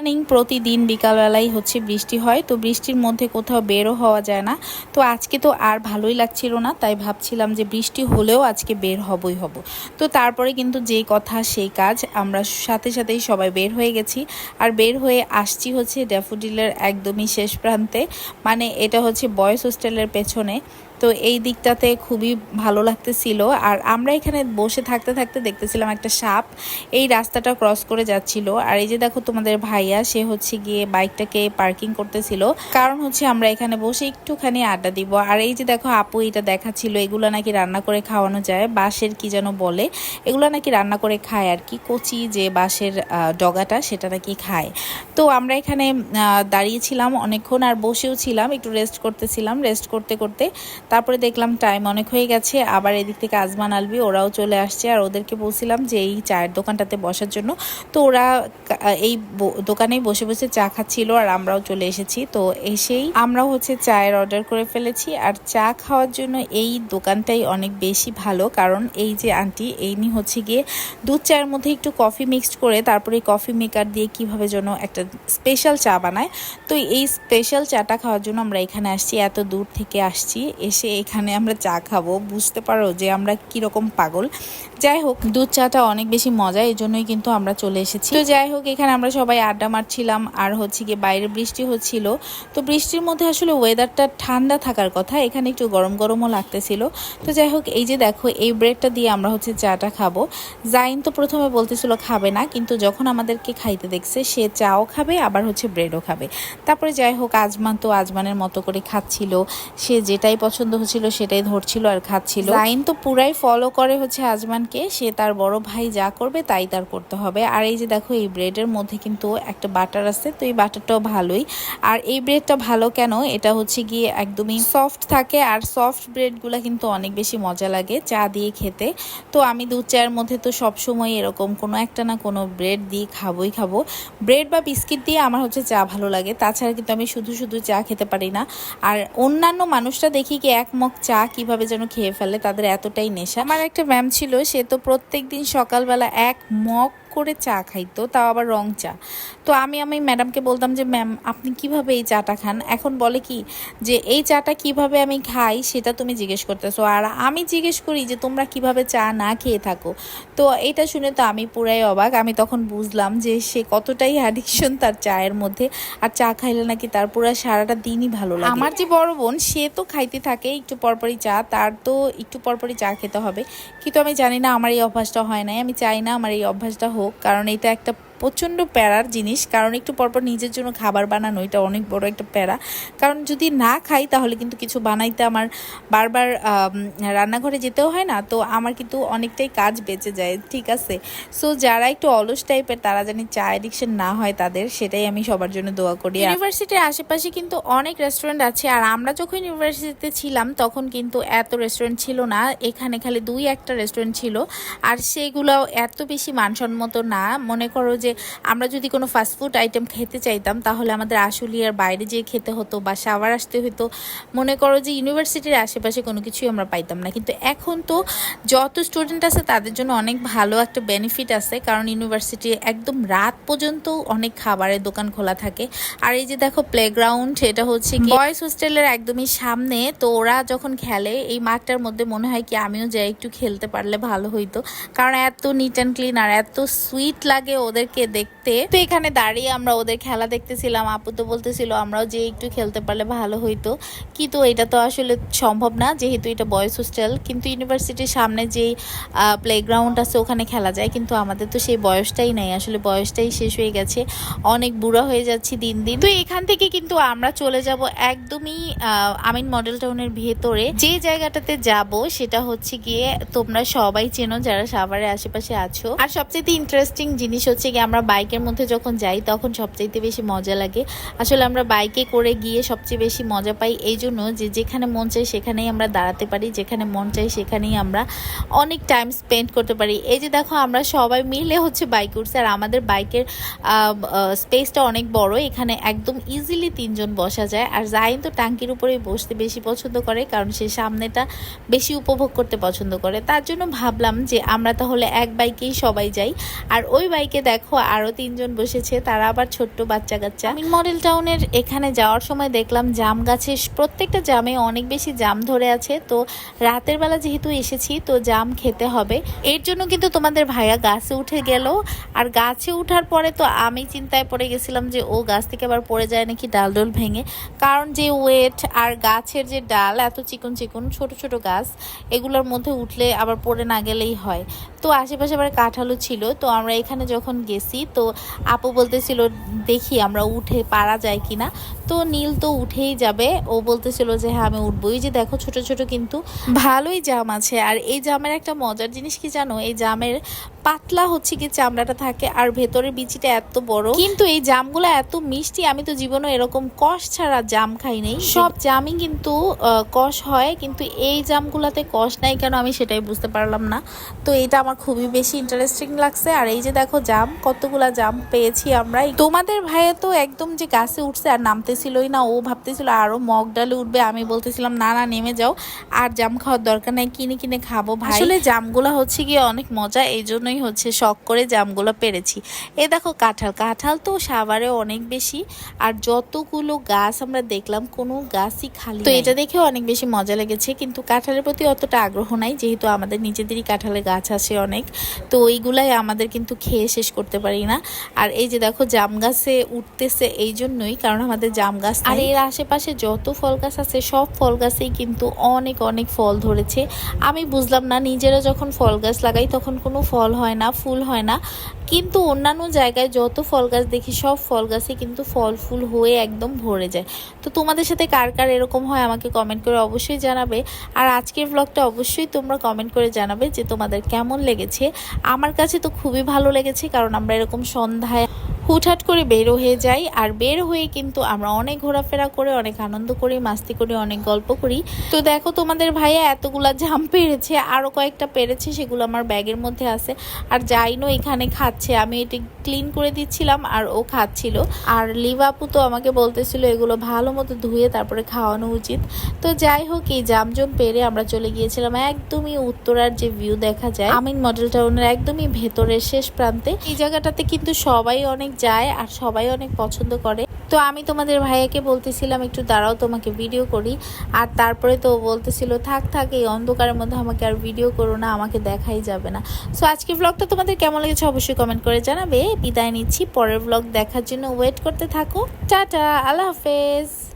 ইদানিং প্রতিদিন বিকালবেলাই হচ্ছে বৃষ্টি হয়, তো বৃষ্টির মধ্যে কোথাও বেরও হওয়া যায় না। তো আজকে তো আর ভালোই লাগছিল না, তাই ভাবছিলাম যে বৃষ্টি হলেও আজকে বের হবই হব। তো তারপরে কিন্তু যেই কথা, সেই কাজ, আমরা সাথে সাথেই সবাই বের হয়ে গেছি। আর বের হয়ে আসছি হচ্ছে ড্যাফোডিলের একদমই শেষ প্রান্তে মানে এটা হচ্ছে বয়েজ হোস্টেলের পেছনে। তো এই দিকটাতে খুবই ভালো লাগতেছিল। আর আমরা এখানে বসে থাকতে থাকতে দেখতেছিলাম একটা সাপ এই রাস্তাটা ক্রস করে যাচ্ছিল। আর এই যে দেখো তোমাদের ভাইয়া, সে হচ্ছে গিয়ে বাইকটাকে পার্কিং করতেছিল। কারণ হচ্ছে আমরা এখানে বসে একটুখানি আড্ডা দিব। আর এই যে দেখো আপু এটা দেখাচ্ছিল, এগুলো নাকি রান্না করে খাওয়ানো যায়, বাঁশের কি যেন বলে। এগুলো নাকি রান্না করে খায় আর কি, কচি যে বাঁশের ডগাটা সেটা নাকি খায়। তো আমরা এখানে দাঁড়িয়েছিলাম অনেকক্ষণ আর বসেও ছিলাম, একটু রেস্ট করতেছিলাম। রেস্ট করতে করতে তারপরে দেখলাম টাইম অনেক হয়ে গেছে, আবার এদিক থেকে আজমান আলবি, ওরাও চলে আসছে। আর ওদেরকে বলছিলাম যে, এই চায়ের দোকানটাতে বসার জন্য। তো ওরা এই দোকানেই বসে বসে চা খাচ্ছিল আর আমরাও চলে এসেছি। তো এসেই আমরাও হচ্ছে চায়ের অর্ডার করে ফেলেছি। আর চা খাওয়ার জন্য এই দোকানটাই অনেক বেশি ভালো। কারণ এই যে আন্টি এই নি হচ্ছে গিয়ে দুধ চায়ের মধ্যে একটু কফি মিক্সড করে, তারপরে কফি মেকার দিয়ে কীভাবে যেন একটা স্পেশাল চা বানায়। তো এই স্পেশাল চাটা খাওয়ার জন্য আমরা এখানে আসছি, এত দূর থেকে আসছি, এসে এখানে আমরা চা খাব। বুঝতে পারো যে আমরা কীরকম পাগল। যাই হোক, দুধ চাটা অনেক বেশি মজা এই জন্যই কিন্তু আমরা চলে এসেছি। তো যাই হোক, এখানে আমরা সবাই আড্ডা মারছিলাম, আর হচ্ছে গিয়ে বাইরে বৃষ্টি হচ্ছিল। তো বৃষ্টির মধ্যে আসলে ওয়েদারটা ঠান্ডা থাকার কথা, এখানে একটু গরম গরমও লাগতেছিল। তো যাই হোক, এই যে দেখো, এই ব্রেডটা দিয়ে আমরা হচ্ছে চাটা খাব। জাইন তো প্রথমে বলতেছিল খাবে না, কিন্তু যখন আমাদেরকে খাইতে দেখছে, সে চাও খাবে, আবার হচ্ছে ব্রেডও খাবে। তারপরে যাই হোক, আজমান তো আজমানের মতো করে খাচ্ছিল। সে যেটাই পছন্দ হচ্ছিল, সেটাই ধরছিল আর খাচ্ছিল। জাইন তো পুরাই ফলো করে হচ্ছে আজমানকে সে তার বড় ভাই যা করবে তাই তার করতে হবে। আর এই যে দেখো, এই ব্রেডের মধ্যে কিন্তু একটা বাটার আছে, তো এই বাটারটাও ভালোই। আর এই ব্রেডটা ভালো কেন? এটা হচ্ছে গিয়ে একদমই সফট থাকে, আর সফট ব্রেডগুলো কিন্তু অনেক বেশি মজা লাগে চা দিয়ে খেতে। তো আমি দুধ চায়ের মধ্যে তো সবসময় এরকম কোনো একটা না কোনো ব্রেড দিয়ে খাবোই খাব। ব্রেড বা বিস্কিট দিয়ে আমার হচ্ছে চা ভালো লাগে, তাছাড়া কিন্তু আমি শুধু শুধু চা খেতে পারি না। আর অন্যান্য মানুষরা দেখি কি, এক মগ চা কীভাবে যেন খেয়ে ফেলে, তাদের এতটাই নেশা। আমার একটা ম্যাম ছিল, সে তো প্রত্যেকদিন সকালবেলা এক মগ করে চা খাইতো তাও আবার রং চা। তো আমি আমি ম্যাডামকে বলতাম যে ম্যাম আপনি কীভাবে এই চাটা খান? এখন বলে কি যে, এই চাটা কীভাবে আমি খাই সেটা তুমি জিজ্ঞেস করতেছো। আর আমি জিজ্ঞেস করি যে, তোমরা কীভাবে চা না খেয়ে থাকো? তো এটা শুনে তো আমি পুরাই অবাক। আমি তখন বুঝলাম যে, সে কতটাই অ্যাডিকশন তার চায়ের মধ্যে। আর চা খাইলে নাকি তার পুরো সারাটা দিনই ভালো লাগে। আমার যে বড় বোন, সে তো খাইতে থাকে, একটু পরপরই চা, তার তো একটু পরপরই চা খেতে হবে। কিন্তু আমি জানি না, আমার এই অভ্যাসটা হয় নাই। আমি চাই না আমার এই অভ্যাসটা হোক কারণ এটা একটা প্রচণ্ড প্যারার জিনিস, কারণ একটু পরপর নিজের জন্য খাবার বানানো, এটা অনেক বড় একটা প্যারা। কারণ যদি না খাই, তাহলে কিন্তু কিছু বানাইতে আমার বারবার রান্নাঘরে যেতেও হয় না, তো আমার কিন্তু অনেকটাই কাজ বেঁচে যায়, ঠিক আছে? সো যারা একটু অলস টাইপের তারা জানি চা এডিকশন না হয় তাদের, সেটাই আমি সবার জন্য দোয়া করি। ইউনিভার্সিটির আশেপাশে কিন্তু অনেক রেস্টুরেন্ট আছে, আর আমরা যখন ইউনিভার্সিটিতে ছিলাম, তখন কিন্তু এত রেস্টুরেন্ট ছিল না, এখানে খালি দুই একটা রেস্টুরেন্ট ছিল, আর সেগুলো এত বেশি মানসম্মত না। মনে করো যে আমরা যদি কোনো ফাস্টফুড আইটেম খেতে চাইতাম, তাহলে আমাদের আশুলিয়ার বাইরে যেয়ে খেতে হতো বা সাভার আসতে হতো মনে করো যে ইউনিভার্সিটির আশেপাশে কোনো কিছুই আমরা পাইতাম না। কিন্তু এখন তো যত স্টুডেন্ট আছে, তাদের জন্য অনেক ভালো একটা বেনিফিট আছে। কারণ ইউনিভার্সিটি একদম রাত পর্যন্ত অনেক খাবারের দোকান খোলা থাকে। আর এই যে দেখো প্লেগ্রাউন্ড এটা হচ্ছে বয়েজ হোস্টেলের একদমই সামনে। তো ওরা যখন খেলে, এই মাঠটার মধ্যে মনে হয় কি আমিও যাই একটু খেলতে পারলে ভালো হইতো। কারণ এত নিট অ্যান্ড ক্লিন আর এত সুইট লাগে ওদেরকে। দেখতে। তো এখানে দাঁড়িয়ে আমরা ওদের খেলা দেখতেছিলাম। আপু তো বলতেছিল, আমরাও যে একটু খেলতে পারলে ভালো হইতো। কিন্তু এটা তো আসলে সম্ভব না, যেহেতু এটা বয়েজ হোস্টেল কিন্তু ইউনিভার্সিটির সামনে যেই প্লেগ্রাউন্ড আছে, ওখানে খেলা যায়। কিন্তু আমাদের তো সেই বয়সটাই নাই। আসলে বয়সটাই শেষ হয়ে গেছে। অনেক বুড়া হয়ে যাচ্ছি দিন দিন। তো এখান থেকে কিন্তু আমরা চলে যাব একদমই আমিন মডেল টাউনের ভেতরে। যে জায়গাটাতে যাব, সেটা হচ্ছে গিয়ে তোমরা সবাই চেনো যারা সাভারের আশেপাশে আছো। আর সবচেয়ে ইন্টারেস্টিং জিনিস হচ্ছে গিয়ে আমরা বাইকের মধ্যে যখন যাই, তখন সবচেয়ে বেশি মজা লাগে। আসলে আমরা বাইকে করে গিয়ে সবচেয়ে বেশি মজা পাই এই জন্য যে, যেখানে মন চাই সেখানেই আমরা দাঁড়াতে পারি, যেখানে মন চাই সেখানেই আমরা অনেক টাইম স্পেন্ড করতে পারি। এই যে দেখো, আমরা সবাই মিলে হচ্ছে বাইক উঠছি আর আমাদের বাইকের স্পেসটা অনেক বড়। এখানে একদম ইজিলি তিনজন বসা যায়। আর জাইন তো টাঙ্কির উপরেই বসতে বেশি পছন্দ করে, কারণ সে সামনেটা বেশি উপভোগ করতে পছন্দ করে। তার জন্য ভাবলাম যে, আমরা তাহলে এক বাইকেই সবাই যাই। আর ওই বাইকে দেখো দেখো, আরও তিনজন বসেছে, তারা আবার ছোট্ট বাচ্চা কাচ্চা। আমি মডেল টাউনের এখানে যাওয়ার সময় দেখলাম জাম গাছে প্রত্যেকটা জামে অনেক বেশি জাম ধরে আছে। তো রাতের বেলা যেহেতু এসেছি, তো জাম খেতে হবে। এর জন্য কিন্তু তোমাদের ভাইয়া গাছে উঠে গেল। আর গাছে উঠার পরে তো আমি চিন্তায় পড়ে গেছিলাম যে, ও গাছ থেকে আবার পড়ে যায় নাকি ডাল ডোল ভেঙে। কারণ যে ওয়েট আর গাছের যে ডাল, এত চিকন চিকন, ছোট ছোট গাছ, এগুলোর মধ্যে উঠলে আবার পড়ে না গেলেই হয়। তো আশেপাশে আবার কাঁঠালও ছিল। তো আমরা এখানে যখন গেছি তো আপু বলতেছিল দেখি আমরা উঠে পারা যায় কিনা। তো নীল তো উঠেই যাবে। ও বলতেছিল যে হ্যাঁ আমি উঠবো। এই যে দেখো ছোট ছোট কিন্তু ভালোই জাম আছে। আর এই জামের একটা মজার জিনিস কি জানো? এই জামের পাতলা হচ্ছে কি চামড়াটা থাকে আর ভেতরের বিচিটা এত বড়। কিন্তু এই জামগুলো এত মিষ্টি আমি তো জীবনে এরকম কষ ছাড়া জাম খাই নাই। সব জামই কিন্তু কষ হয় কিন্তু এই জামগুলাতে কষ নাই কেন আমি সেটাই বুঝতে পারলাম না। তো এটা আমার খুবই বেশি ইন্টারেস্টিং লাগছে। আর এই যে দেখো জাম কতগুলা জাম পেয়েছি আমরা। তোমাদের ভাইয়া তো একদম যে গাছে উঠছে আর নামতেছিলই না ও ভাবতেছিল আরও মগ ডালে উঠবে আমি বলতেছিলাম না না নেমে যাও আর জাম খাওয়ার দরকার নাই কিনে কিনে খাব ভাই। আসলে জামগুলা হচ্ছে গিয়ে অনেক মজা এই জন্যই হচ্ছে শখ করে জামগুলো পেরেছি। এ দেখো কাঁঠাল কাঁঠাল তো সাভারে অনেক বেশি আর যতগুলো গাছ আমরা দেখলাম কোনো গাছই খালি তো এটা দেখেও অনেক বেশি মজা লেগেছে কিন্তু কাঁঠালের প্রতি অতটা আগ্রহ নাই যেহেতু আমাদের নিজেদেরই কাঁঠালের গাছ আছে অনেক তো ওইগুলাই আমাদের কিন্তু খেয়ে শেষ করতে পারি না। আর এই যে দেখো জাম গাছে উঠতেছে এই জন্যই কারণ আমাদের জাম গাছ আর এর আশেপাশে যত ফল গাছ আছে সব ফল গাছেই কিন্তু অনেক অনেক ফল ধরেছে। আমি বুঝলাম না নিজেরা যখন ফল গাছ লাগাই তখন কোনো ফল হয় না ফুল হয় না। কিন্তু অন্যান্য জায়গায় যত ফল গাছ দেখি সব ফল গাছে কিন্তু ফল ফুল হয়ে একদম ভরে যায়। তো তোমাদের সাথে কার কার এরকম হয় আমাকে কমেন্ট করে অবশ্যই জানাবে। আর আজকের ব্লগটা অবশ্যই তোমরা কমেন্ট করে জানাবে যে তোমাদের কেমন লেগেছে। আমার কাছে তো খুবই ভালো লেগেছে কারণ আমরা এরকম সন্ধ্যায় হুটহাট করে বের হয়ে যাই। আর বের হয়ে কিন্তু আমরা অনেক ঘোরাফেরা করে, অনেক আনন্দ করি, মাস্তি করি, অনেক গল্প করি। তো দেখো তোমাদের ভাইয়া এতগুলা জাম পেরেছে আরও কয়েকটা পেরেছে, সেগুলো আমার ব্যাগের মধ্যে আছে। আর যাইনো এখানে খাচ্ছে। আমি এটি ক্লিন করে দিচ্ছিলাম আর ও খাচ্ছিল। আর লিভাপু তো আমাকে বলতেছিল, এগুলো ভালো মতো ধুয়ে তারপরে খাওয়ানো উচিত। তো যাই হোক, এই জামজম পেরে আমরা চলে গিয়েছিলাম একদমই উত্তরার যে ভিউ দেখা যায়, আমিন মডেল টাউনের একদমই ভেতরের শেষ প্রান্তে। এই জায়গাটাতে কিন্তু সবাই অনেক যায় আর সবাই অনেক পছন্দ করে। তো আমি তোমাদের ভাইয়াকে বলতেছিলাম, একটু দাঁড়াও, তোমাকে ভিডিও করি। আর তারপরে তো বলতেছিল, থাক থাক, এই অন্ধকারের মধ্যে আমাকে আর ভিডিও করো না, আমাকে দেখাই যাবে না। সো আজকে ব্লগটা তোমাদের কেমন লেগেছে অবশ্যই কমেন্ট করে জানাবে। বিদায় নিচ্ছি, পরের ব্লগ দেখার জন্য ওয়েট করতে থাকো। টাটা, আল্লাহ হাফেজ।